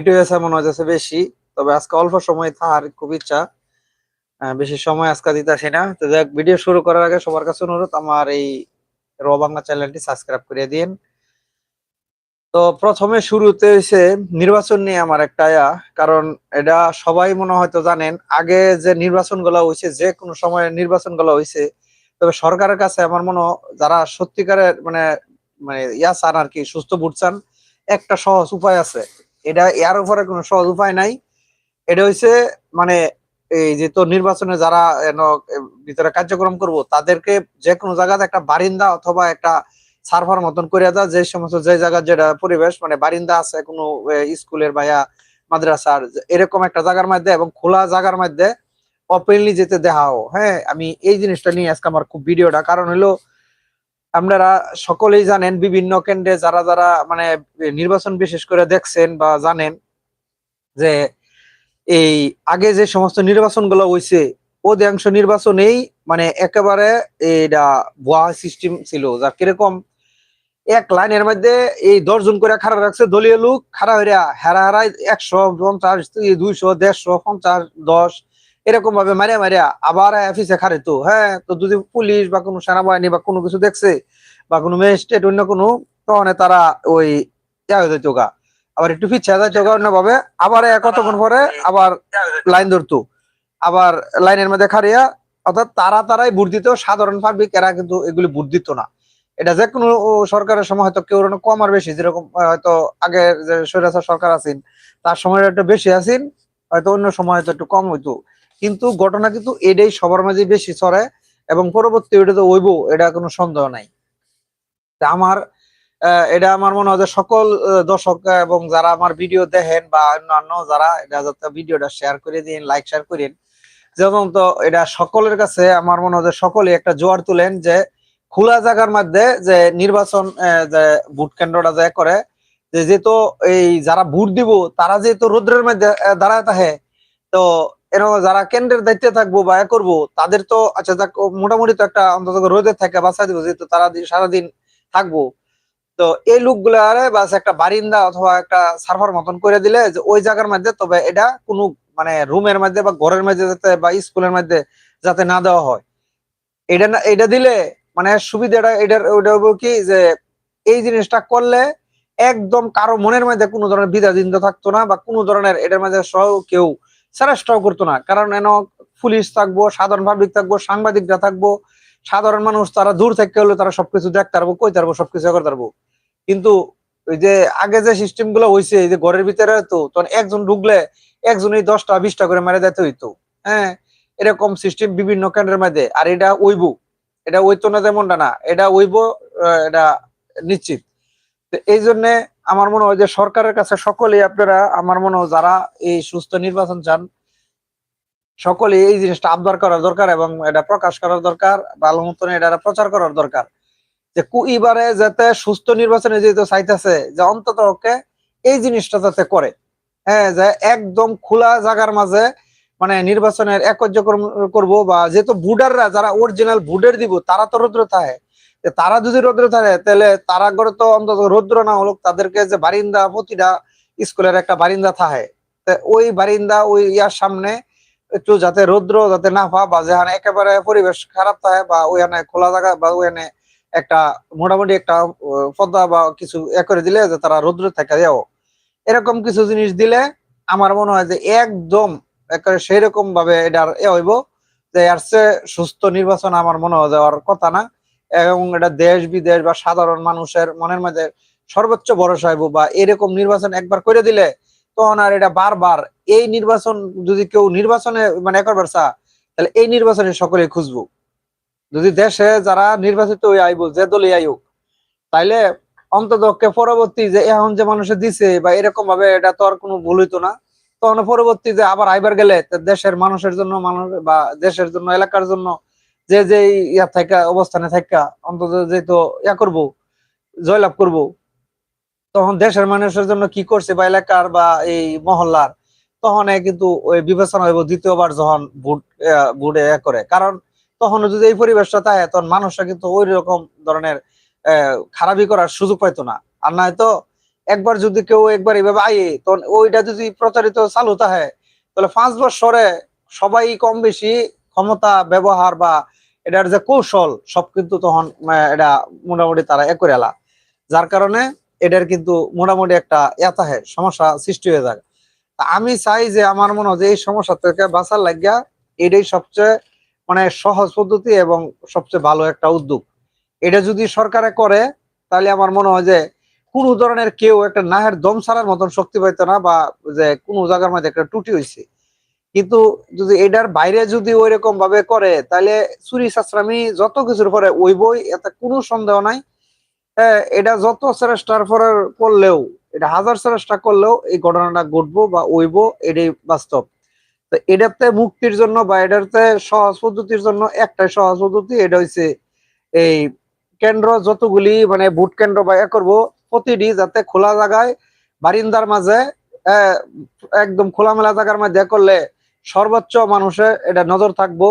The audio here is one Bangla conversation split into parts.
একটু এসে মনে হচ্ছে বেশি, তবে আজকে অল্প সময় থাকার খুব ইচ্ছা। বেশি সময় আজকে দিতেছি না। তো দেখ ভিডিও শুরু করার আগে সবার কাছে অনুরোধ, আমার এই র বাংলা চ্যানেলটি সাবস্ক্রাইব করে দিন। তো প্রথমে শুরুতে হয়েছে নির্বাচন নিয়ে আমার একটা আয়া, কারণ এটা সবাই মনে হয়তো জানেন, আগে যে নির্বাচনগুলা হয়েছে যে কোনো সময় নির্বাচনগুলা হয়েছে তবে সরকারের কাছে আমার মনে যারা সত্যিকারের মানে মানে ইয়া চান আর কি, সুস্থ ভোট চান, একটা সহজ উপায় আছে। এটা এর উপরে কোনো সহজ উপায় নাই। এটা হচ্ছে মানে এই যে তো নির্বাচনে যারা ভিতরে কার্যক্রম করব, তাদেরকে যে কোনো জায়গাতে একটা বারিন্দা অথবা একটা সার্ভার মতন করে দেওয়া যে সমস্ত, যে জায়গার যেটা পরিবেশ মানে বারিন্দা আছে কোনো স্কুলের ভাইয়া মাদ্রাসার, এরকম একটা জায়গার মধ্যে এবং খোলা জায়গার মধ্যে ওপেনলি যেতে দেখাও। হ্যাঁ আমি এই জিনিসটা নিয়ে আজকে আমার খুব ভিডিওটা। কারণ হলো আপনারা সকলেই জানেন, বিভিন্ন কেন্দ্রে যারা যারা মানে নির্বাচন বিশেষ করে দেখছেন বা জানেন যে এই আগে যে সমস্ত নির্বাচনগুলো হয়েছে অধিকাংশ নির্বাচনেই মানে একেবারে এটা ভুয়া সিস্টেম ছিল। যা কীরকম এক লাইনের মধ্যে এই দশজন করে খাড়া রাখছে, দলীয় লোক খাড়া হইয়া হেরা হেরা একশো পঞ্চাশ, দুইশো, দেড়শো, পঞ্চাশ, দশ এরকম ভাবে মারিয়া মারিয়া আবার অফিসে খারিত হ্যাঁ তো যদি পুলিশ বা কোনো সেনাবাহিনী বা কোনো কিছু দেখছে বা কোনো ম্যাজিস্ট্রেট অন্য কোনো, তখন তারা ওই গা। আবার একটু যায় চোখা অন্য ভাবে। আবার কতক্ষণ পরে আবার লাইন ধরতো। আবার লাইনের মধ্যে খারিয়া অর্থাৎ তারা তারাই ভোট দিত। সাধারণ পাবলিক এরা কিন্তু এগুলি ভোট দিত না। এটা যে কোনো সরকারের সময় হয়তো কেউ কম আর বেশি, যেরকম হয়তো আগে যে সরকার আছেন, তার সময় একটু বেশি আছেন, হয়তো অন্য সময় হয়তো একটু কম হইতো। কিন্তু ঘটনা কিন্তু এটাই সবার মাঝে বেশি চড়ে এবং পরবর্তী এটা তো হইব, এটা কোনো সন্দেহ নাই। আমার এটা আমার মনে হয় যে সকল দর্শক এবং যারা আমার ভিডিও দেখেন বা অন্যান্য যারা, এটা যাতে ভিডিওটা শেয়ার করে দিন লাইক শেয়ার করেন, যেমন তো এটা সকলের কাছে আমার মনে হয় যে সকলে একটা জোয়ার তুলেন যে খোলা জায়গার মধ্যে যে নির্বাচন যে ভোট কেন্দ্রটা যে করে, যে যেহেতু এই যারা ভোট দিব, তারা যেহেতু রৌদ্রের মধ্যে দাঁড়ায় থাকে, তো এরকম যারা কেন্দ্রের দায়িত্বে থাকব বা করব, তাদের তো আচ্ছা মোটামুটি তো একটা অন্তত রোদে থাকে বাঁচা দিব, যেহেতু তারা সারাদিন থাকব। তো এই লোকগুলো বাস একটা বারিন্দা অথবা একটা সার্ভার মতন করে দিলে যে ওই জায়গার মধ্যে, তবে এটা কোনো মানে রুমের মধ্যে বা ঘরের মধ্যে যাতে বা স্কুলের মধ্যে যাতে না দেওয়া হয়। এটা না, এটা দিলে মানে সুবিধাটা এটার হব কি যে এই জিনিসটা করলে একদম কারও মনের মধ্যে কোনো ধরনের দ্বিধাদ্বন্দ্ব থাকতো না বা কোনো ধরনের এটার মধ্যে সহ কেউ চেষ্টাও করতো না। কারণ এন পুলিশ থাকব, সাধারণ পাবলিক থাকব, সাংবাদিকরা থাকব, সাধারণ মানুষ তারা দূর থেকে হলে তারা সবকিছু দেখতে পারব, কইতে পারব, সবকিছু করতে পারব। কিন্তু ওই যে আগে যে সিস্টেমগুলো হয়েছে যে ঘরের ভিতরে তো তখন একজন ঢুকলে একজনই দশটা, বিশটা করে মেরে দিতে হইতো। হ্যাঁ এরকম সিস্টেম বিভিন্ন কেন্দ্রের মধ্যে। আর এটা ওইব, এটা ওইতো না যেমনটা না, এটা ওইব এটা নিশ্চিত। এই জন্য আমার মনে হয় যে সরকারের কাছে সকলেই আপনারা, আমার মনে হয় যারা এই সুস্থ নির্বাচন চান সকলে এই জিনিসটা আবদার করার দরকার এবং এটা প্রকাশ করার দরকার ভালো মতন এটা প্রচার করার দরকার। যে কুইবারে যাতে সুস্থ নির্বাচনে যেহেতু চাইতেছে, যে অন্তত পক্ষে এই জিনিসটা যাতে করে। হ্যাঁ যে একদম খোলা জায়গার মাঝে মানে নির্বাচনের এক কার্যক্রম করব বা যেহেতু বুডাররা যারা অরিজিনাল বুডের দিব, তারা তো রৌদ্র থাকে তারা যদি রৌদ্র থাকে, তাহলে তারা করে তো অন্তত রৌদ্র না হলো তাদেরকে যে বারিন্দা, প্রতিটা স্কুলের একটা বারিন্দা থাকে। ওই বারিন্দা, ওই ইয়ার সামনে একটু যাতে রৌদ্র যাতে না পা বা যেখানে একেবারে পরিবেশ খারাপ থাকে বা ওইখানে খোলা জায়গা বা ওইখানে একটা মোটামুটি একটা পর্দা বা কিছু এ করে দিলে যে তারা রৌদ্র থেকে, যাও। এরকম কিছু জিনিস দিলে আমার মনে হয় যে একদম একেবারে সেই রকম ভাবে এটার এ হইব যে চেয়ে সুস্থ নির্বাচন আমার মনে হয় যাওয়ার কথা না। এবং এটা দেশ বিদেশ বা সাধারণ মানুষের মনের মধ্যে সর্বোচ্চ ভরসা হইব বা এরকম নির্বাচন একবার করে দিলে তখন আর এটা বারবার এই নির্বাচন যদি কেউ নির্বাচনে মানে একবার চা, তাহলে এই নির্বাচনে সকলে খুঁজবো। যদি দেশে যারা নির্বাচিত হয়ে আইব, যে দলে আইব তাইলে অন্ততকে পরবর্তী যে এখন যে মানুষে দিছে বা এরকম ভাবে এটা তো আর কোনো ভুল হইতো না, তখন পরবর্তী যে আবার আইবার গেলে দেশের মানুষের জন্য মানুষ বা দেশের জন্য, এলাকার জন্য যে যে ইয়া থাকা অবস্থানে থাকা অন্তত যেহেতু ইয়া করব জয়লাভ করব তখন দেশের মানুষের জন্য কি করছে বা এলাকার বা এই মহল্লার তখন কিন্তু ওই বিবেচনা হইব দ্বিতীয়বার যখন ভোট ভোটে এ করে। কারণ তখন যদি এই পরিবেশটা থাকে তখন মানুষরা কিন্তু ওই রকম ধরনের আহ, খারাপি করার সুযোগ পাইতো না। আর নয়তো একবার যদি কেউ একবার এইভাবে আয়ে তখন ওইটা যদি প্রচারিত চালু থাকে তাহলে পাঁচ বছরে সবাই কম বেশি ক্ষমতা ব্যবহার বা এটার যে কৌশল, সব কিন্তু তখন এটা মোটামুটি তারা এ করে এলা। যার কারণে এটার কিন্তু মোটামুটি একটা এতাহে সমস্যা সৃষ্টি হয়ে যায় আমি চাই যে আমার মনে হয় যে এই সমস্যা থেকে বাঁচার লাগিয়া এটাই সবচেয়ে মানে সহজ পদ্ধতি এবং সবচেয়ে ভালো একটা উদ্যোগ। এটা যদি সরকারে করে, তাহলে আমার মনে হয় যে কোন ধরনের কেউ একটা নাহের দম ছাড়ার মতন শক্তি পাইতো না বা যে কোন জায়গার মধ্যে একটা টুটি হয়েছে কিন্তু যদি এটার বাইরে যদি ওই রকম ভাবে করে, তাহলে চুরি চাষরামি যত কিছুর পরে ওই বই এতে কোনো সন্দেহ নাই। এটা যত চেষ্টার পরে করলেও, এটা হাজার চেষ্টা করলেও এই ঘটনাটা ঘটবো বা ওইব এটাই বাস্তব। তো এটাতে মুক্তির জন্য বা এটাতে সহজ পদ্ধতির জন্য একটাই সহজ পদ্ধতি, এটা হচ্ছে এই কেন্দ্র যতগুলি মানে ভোট কেন্দ্র বা এ করব, প্রতিটি যাতে খোলা জায়গায়, বারিন্দার মাঝে একদম খোলামেলা জায়গার মধ্যে করলে সর্বোচ্চ মানুষের এটা নজর থাকব।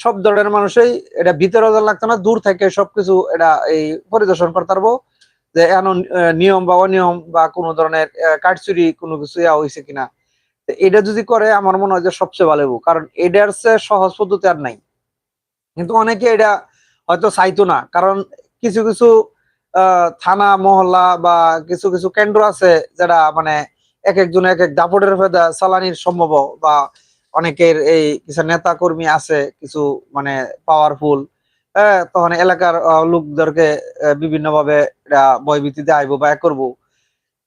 সব ধরনের মানুষই এটা ভিতরে লাগতো না দূর থেকে সবকিছু এটা এই পরিদর্শন করতে পারব যে এমন নিয়ম বা অনিয়ম বা কোনো ধরনের আহ, কারচুরি কোনো কিছু ইয়া হয়েছে কিনা। এটা যদি করে আমার মনে হয় যে সবচেয়ে ভালো কারণ এটার সহজ পদ্ধতি আর নাই। কিন্তু অনেকে এটা হয়তো চাইতো না কারণ কিছু কিছু থানা মহল্লা বা কিছু কিছু কেন্দ্র আছে যারা মানে এক একজন এক এক দাপটের ভেদা চালানির সম্ভব বা অনেকের এই কিছু নেতা কর্মী আছে কিছু মানে পাওয়ারফুল হ্যাঁ তখন এলাকার লোকদেরকে বিভিন্ন ভাবে এটা ভয়ভীতিতে আইবো বা করব।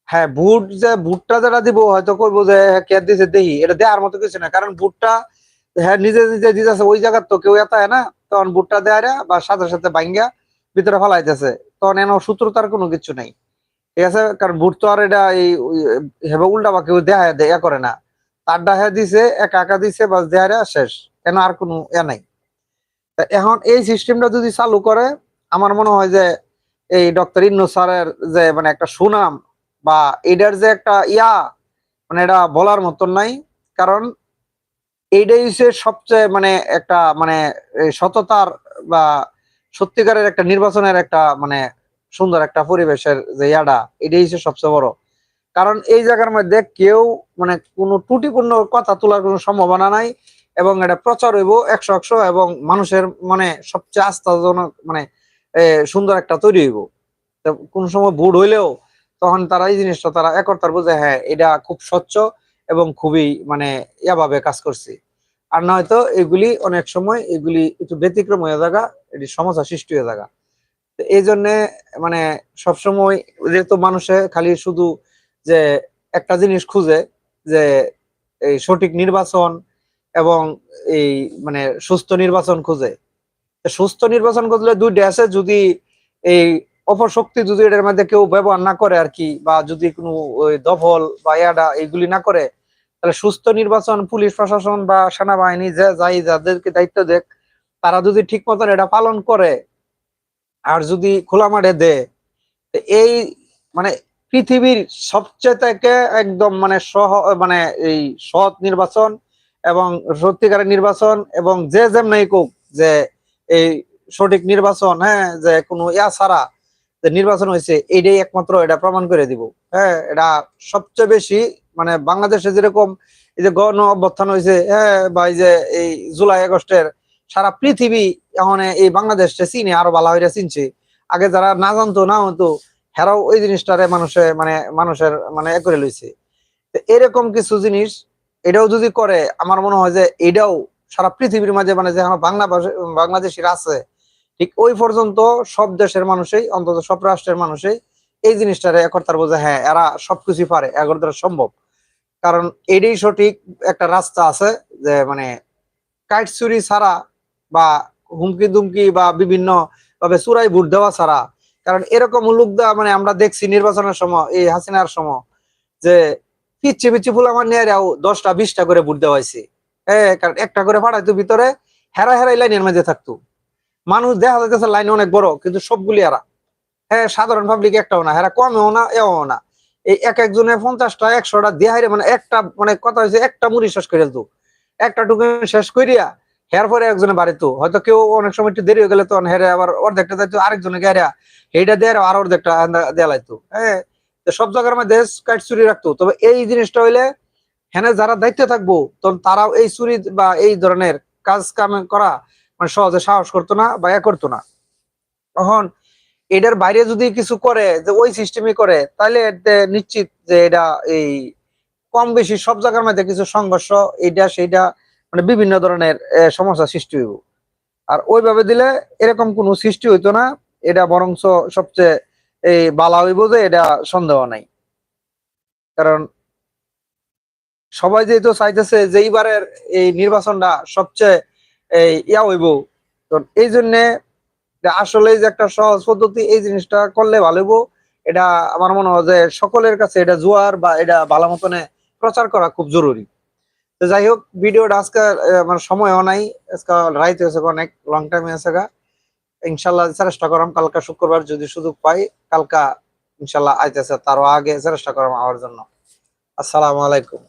হ্যাঁ ভোট যে ভোটটা যেটা দিব হয়তো করব যে হ্যাঁ, কে দিছে দেখি এটা দেওয়ার মতো কিছু না। কারণ ভোটটা হ্যাঁ নিজে নিজে দিতেছে ওই জায়গার তো কেউ এত না। তখন ভোটটা দেয় বা সাথে সাথে ভাঙ্গা ভিতরে ফেলাইতেছে। তখন এন সূত্রতার কোনো কিছু নাই। ঠিক আছে? কারণ ভোট তো আর এটা এই হেবে উল্টা বা কেউ দেয়া দেয়া করে না। তার ডাহে দিছে, একা একা দিছে, বাস দেয়া শেষ। কেন আর কোনো এ নাই? এখন এই সিস্টেমটা যদি চালু করে, আমার মনে হয় যে এই ডক্টর ইন্নু স্যারের যে মানে একটা সুনাম বা এটার যে একটা ইয়া মানে এটা বলার মতন নাই। কারণ এইটাই হচ্ছে সবচেয়ে মানে একটা মানে সততার বা সত্যিকারের একটা নির্বাচনের একটা মানে সুন্দর একটা পরিবেশের যে ইয়াটা, এটাই হচ্ছে সবচেয়ে বড়। কারণ এই জায়গার মধ্যে কেউ মানে কোনো ত্রুটিপূর্ণ কথা তোলার কোনো সম্ভাবনা নাই এবং এটা প্রচার হইব একশো একশো এবং মানুষের মানে সবচেয়ে আস্থাজনক মানে সুন্দর একটা তৈরি হইব। কোন সময় ভুল হইলেও তখন তারা এই জিনিসটা তারা একর্তার বুঝে হ্যাঁ এটা খুব স্বচ্ছ এবং খুবই মানে ইয়াভাবে কাজ করছি। আর নয়তো এগুলি অনেক সময় এগুলি একটু ব্যতিক্রম হয়ে থাকা, এটি সমস্যা সৃষ্টি হয়ে থাকা। এই জন্যে মানে সবসময় যেহেতু মানুষে খালি শুধু যে একটা জিনিস খুঁজে যে এই সঠিক নির্বাচন এবং এই মানে সুস্থ নির্বাচন খুঁজে। সুস্থ নির্বাচন খুঁজলে দুইটা আছে, যদি এই অপশক্তি যদি এটার মধ্যে কেউ ব্যবহার না করে আর কি, বা যদি কোনো ওই দখল বা ইয়াডা এইগুলি না করে, তাহলে সুস্থ নির্বাচন পুলিশ প্রশাসন বা সেনাবাহিনী যে যাই যাদেরকে দায়িত্ব দেখ তারা যদি ঠিক মতন এটা পালন করে, আর যদি খোলা মাঠে দেয় এই মানে পৃথিবীর সবচেয়ে থেকে একদম মানে সহ মানে এই সৎ নির্বাচন এবং সত্যিকারের নির্বাচন এবং যে যেমনি কোক যে এই সঠিক নির্বাচন হ্যাঁ যে কোনো ইয়া ছাড়া যে নির্বাচন হয়েছে, এটাই একমাত্র এটা প্রমাণ করে দিব। হ্যাঁ এটা সবচেয়ে বেশি মানে বাংলাদেশে যেরকম এই যে গণ অভ্যুত্থান হয়েছে হ্যাঁ বা এই যে এই জুলাই আগস্টের সারা পৃথিবী এখন এই বাংলাদেশটা চিনে, আরও ভালো হইরা চিনছে। আগে যারা না জানতো, না হতো হেরাও ওই জিনিসটারে মানুষে মানে মানুষের মানে এ করে লইছে। এরকম কিছু জিনিস এটাও যদি করে, আমার মনে হয় যে এটাও সারা পৃথিবীর মাঝে মানে যে আমার বাংলা বাংলাদেশের আছে, ঠিক ওই পর্যন্ত সব দেশের মানুষই, অন্তত সব রাষ্ট্রের মানুষই এই জিনিসটারে একর্তার বোঝে হ্যাঁ এরা সবকিছু পারে এগর দ্বারা সম্ভব। কারণ এটাই সঠিক একটা রাস্তা আছে যে মানে কাইট চুরি ছাড়া বা হুমকি দুমকি বা বিভিন্ন ভাবে চুরাই ভোট দেওয়া ছাড়া কারণ এরকম লোকদা মানে আমরা দেখছি নির্বাচনের সময়, এই হাসিনার সময়, যে পিচ্ছি পিচ্ছি ফুল আমার নিয়ে দশটা, বিশটা করে ভোট দেওয়াইছে হ্যাঁ কারণ একটা করে পাঠাইতো ভিতরে হেরা হেরাই লাইনের মাঝে থাকতো। মানুষ দেখা যাইতেছে লাইন অনেক বড়, কিন্তু সবগুলি এরা। হ্যাঁ সাধারণ পাবলিক একটাও না, হেরা কমেও না এও না। এই এক একজনের পঞ্চাশটা, একশোটা দেহাইরে মানে একটা মানে কথা হয়েছে একটা মুড়ি শেষ করে দিত একটা টুকু শেষ করিয়া হের পরে একজনে বাড়িতো হয়তো কেউ অনেক সময় একটু দেরি হয়ে গেলে তখন হেরে আবার অর্ধেকটা যাইতো আরেকজনে গেরা এইটা দেয় আর অর্ধেকটা দেয়া লাইতো হ্যাঁ সব জায়গার মধ্যে কাইট চুরি রাখতো। তবে এই জিনিসটা হইলে হ্যাঁ যারা দায়িত্বে থাকব, তখন তারাও এই চুরি বা এই ধরনের কাজ কাম করা মানে সহজে সাহস করতো না বা এ করতো না। তখন এটার বাইরে যদি কিছু করে, যে ওই সিস্টেমে করে তাহলে নিশ্চিত যে এটা এই কম বেশি সব জায়গার মধ্যে কিছু সংঘর্ষ, এইটা, সেইটা মানে বিভিন্ন ধরনের সমস্যা সৃষ্টি হইব। আর ওইভাবে দিলে এরকম কোনো সৃষ্টি হইতো না, এটা বরঞ্চ সবচেয়ে এই বালা হইব যে এটা সন্দেহ নাই। কারণ সবাই যেহেতু চাইতেছে যে এইবারের এই নির্বাচনটা সবচেয়ে এই ইয়া হইব, তো এই জন্যে আসলে যে একটা সহজ পদ্ধতি এই জিনিসটা করলে ভালো হইব, এটা আমার মনে হয় যে সকলের কাছে এটা জোয়ার বা এটা ভালো মতনে প্রচার করা খুব জরুরি। তো যাই হোক, ভিডিওটা আজকে আমার সময়ও নাই। আজকে রাইতে হয়েছে অনেক লং টাইম হয়েছে গা। ইনশাল্লাহ চেষ্টা করাম, কালকা শুক্রবার যদি সুযোগ পাই, কালকা ইনশাল্লাহ আইতেছে, তারও আগে চেষ্টা করাম আমার জন্য। আসসালামু আলাইকুম।